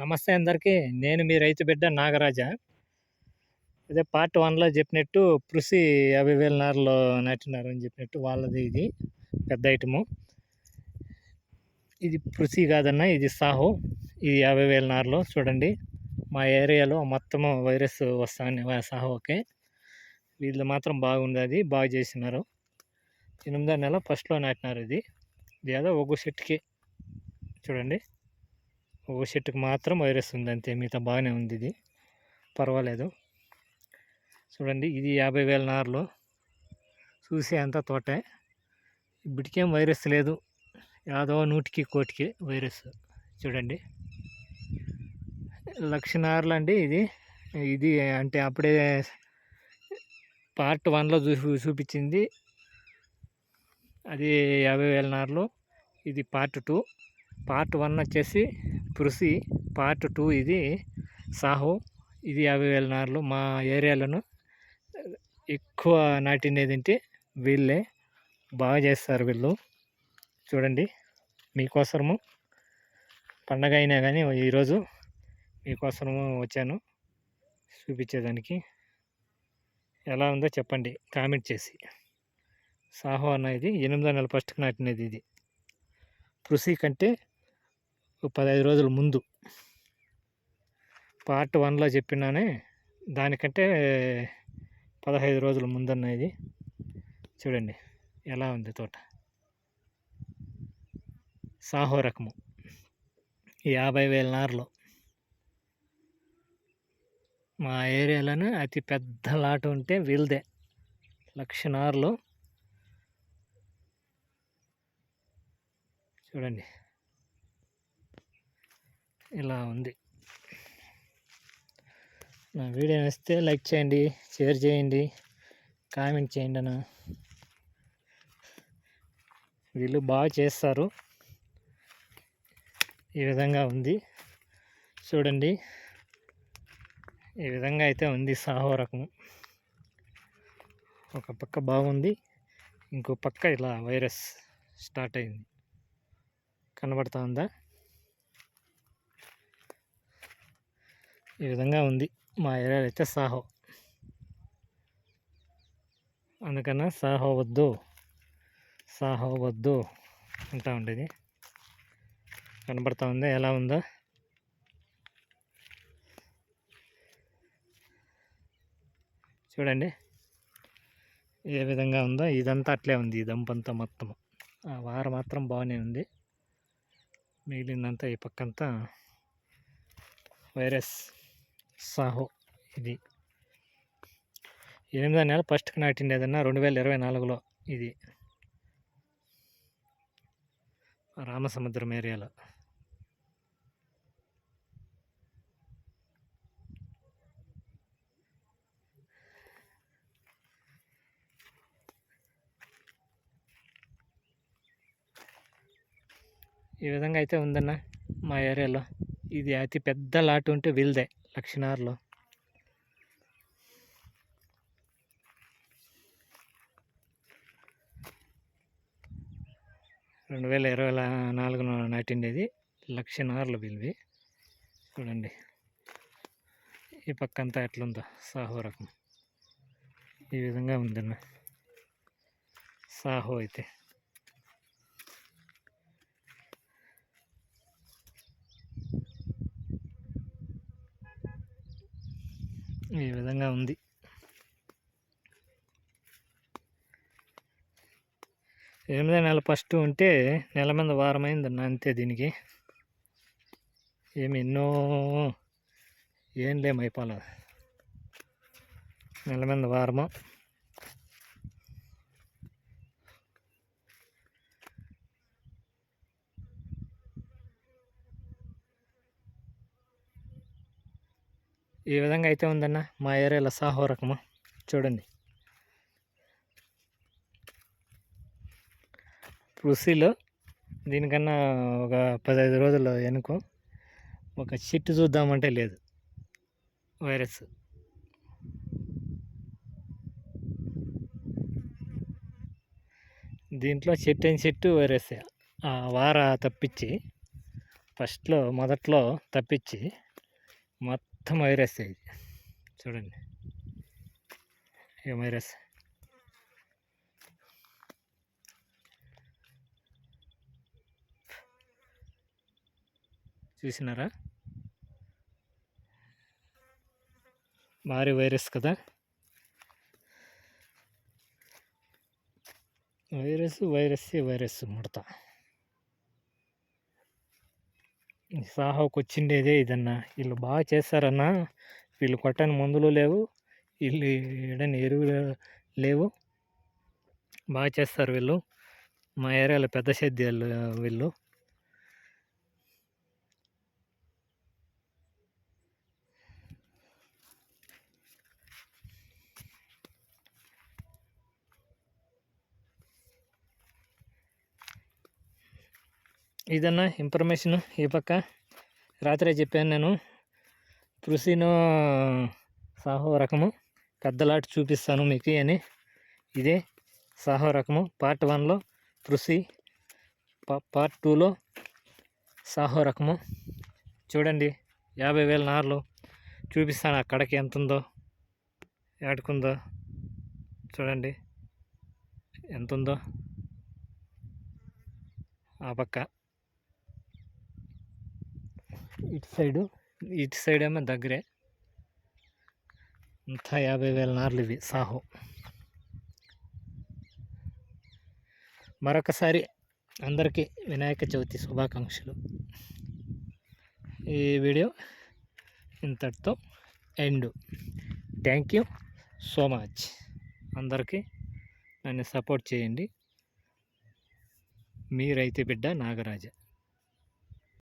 నమస్తే అందరికీ. నేను మీ రైతు బిడ్డ నాగరాజ. అదే పార్ట్ వన్లో చెప్పినట్టు పృసి యాభై వేల నారులో నాటినారు అని చెప్పినట్టు వాళ్ళది ఇది పెద్ద ఐటము. ఇది పృసి కాదన్న ఇది సాహో ఇది యాభై వేల నారులో చూడండి. మా ఏరియాలో మొత్తము వైరస్ వస్తాను సాహోకే. వీళ్ళు మాత్రం బాగుంది అది బాగా చేసినారు. ఎనిమిదో నెల ఫస్ట్లో నాటినారు ఇది. ఇది ఏదో ఒగ్గు చెట్టుకి చూడండి. ఒక చెట్టుకు మాత్రం వైరస్ ఉంది అంతే మిగతా బాగానే ఉంది ఇది. పర్వాలేదు. చూడండి ఇది యాభై వేల నారులు చూసే అంత తోటే. ఇప్పటికేం వైరస్ లేదు. యాదో నూటికి కోటికి వైరస్. చూడండి. లక్ష నార్లు అండి ఇది. ఇది అంటే అప్పుడే పార్ట్ వన్లో చూ చూపించింది. అది యాభై వేల నార్లు. ఇది పార్ట్ టూ. పార్ట్ వన్ వచ్చేసి కృషి పార్ట్ టూ ఇది సాహో. ఇది యాభై వేల నార్లు. మా ఏరియాలను ఎక్కువ నాటినేది అంటే వీళ్ళే. బాగా చేస్తారు వీళ్ళు. చూడండి. మీకోసము పండగ అయినా కానీ ఈరోజు మీకోసము వచ్చాను చూపించేదానికి. ఎలా ఉందో చెప్పండి. కామెంట్ చేసి. సాహో అనేది ఎనిమిదో నెల ఫస్ట్కి నాటినది ఇది. కృషి కంటే పదహైదు రోజుల ముందు. పార్ట్ వన్లో చెప్పినానే దానికంటే పదహైదు రోజుల ముందన్న ఇది. చూడండి ఎలా ఉంది తోట. సాహో రకము. యాభై వేల నారులో. మా ఏరియాలోనే అతి పెద్ద లాట ఉంటే వీల్దే లక్ష నారులు. చూడండి. ఇలా ఉంది. నా వీడియో నచ్చితే లైక్ చేయండి షేర్ చేయండి కామెంట్ చేయండి అన్న. వీళ్ళు బాగా చేస్తారు. ఈ విధంగా ఉంది. చూడండి. ఈ విధంగా అయితే ఉంది సాహో రకం. ఒక పక్క బాగుంది ఇంకో పక్క ఇలా వైరస్ స్టార్ట్ అయింది. కనబడతా ఉందా ఈ విధంగా ఉంది. మా ఏరియాలో అయితే సాహో. అందుకన్నా సాహో వద్దు సాహో వద్దు అంటూ ఉండేది. కనబడతా ఉందా ఎలా ఉందో? చూడండి. ఏ విధంగా ఉందో ఇదంతా అట్లే ఉంది ఈ దంపంతా మొత్తం ఆ వార మాత్రం బాగానే ఉంది. మిగిలిందంతా ఈ పక్కంతా వైరస్ సాహో ఇది ఎనిమిదో నెల ఫస్ట్కి నాటింది ఏదన్నా రెండు వేల ఇరవై నాలుగులో ఇది రామసముద్రం ఏరియాలో ఈ విధంగా అయితే ఉందన్న మా ఏరియాలో. ఇది అతి పెద్ద లాట్ ఉంటే వీల్దే లక్షణార్లో. రెండు వేల ఇరవై నాలుగు నాటిండేది లక్ష బిల్వి చూడండి. ఈ పక్క అంతా ఎట్లుందో సాహో రకం. ఈ విధంగా ఉందన్న సాహో అయితే. ఈ విధంగా ఉంది. ఎనిమిదో నెల ఫస్ట్ ఉంటే నెల మీద వారం అయిందన్న అంతే దీనికి. ఏమి ఎన్నో ఏం లేమైపోలేదు నెల మీద వారము. ఈ విధంగా అయితే ఉందన్న. మా ఏరియాలో సాహో రకము. చూడండి. కృషిలో దీనికన్నా ఒక పదహైదు రోజులు వెనుక ఒక చెట్టు చూద్దామంటే లేదు. వైరస్. దీంట్లో చెట్టు అని చెట్టు వైరస్. ఆ వార తప్పించి ఫస్ట్లో మొదట్లో తప్పించి మొత్తం మొత్తం వైరస్ ఇది. చూడండి. ఏ వైరస్. చూసినారా? భారీ వైరస్ కదా. వైరస్ వైరస్ వైరస్ ముడత. సాహోకి వచ్చిండేదే ఇదన్నా వీళ్ళు బాగా చేస్తారన్నా వీళ్ళు కొట్టని మందులు లేవు. వీళ్ళు ఏడని ఎరువులు లేవు. బాగా చేస్తారు వీళ్ళు. మా ఏరియాలో పెద్ద సేద్యాలు వీళ్ళు. ఏదన్నా ఇన్ఫర్మేషన్ ఈ పక్క రాత్రే చెప్పాను నేను. కృషిను సాహో రకము పెద్దలాట చూపిస్తాను మీకు అని. ఇదే సాహో రకము. పార్ట్ వన్లో కృషి పార్ట్ టూలో సాహో రకము. చూడండి యాభై వేల నార్లు చూపిస్తాను అక్కడికి ఎంత ఉందో ఏడుకుందో. చూడండి ఎంత ఉందో ఆ పక్క. ఇటు సైడు ఇటు సైడ్ ఏమో దగ్గరే. అంతా యాభై వేల నార్లు ఇవి సాహో. మరొకసారి అందరికీ వినాయక చవితి శుభాకాంక్షలు. ఈ వీడియో ఇంతటితో end. Thank you so much. అందరికీ నన్ను సపోర్ట్ చేయండి. మీరైతే బిడ్డ నాగరాజ.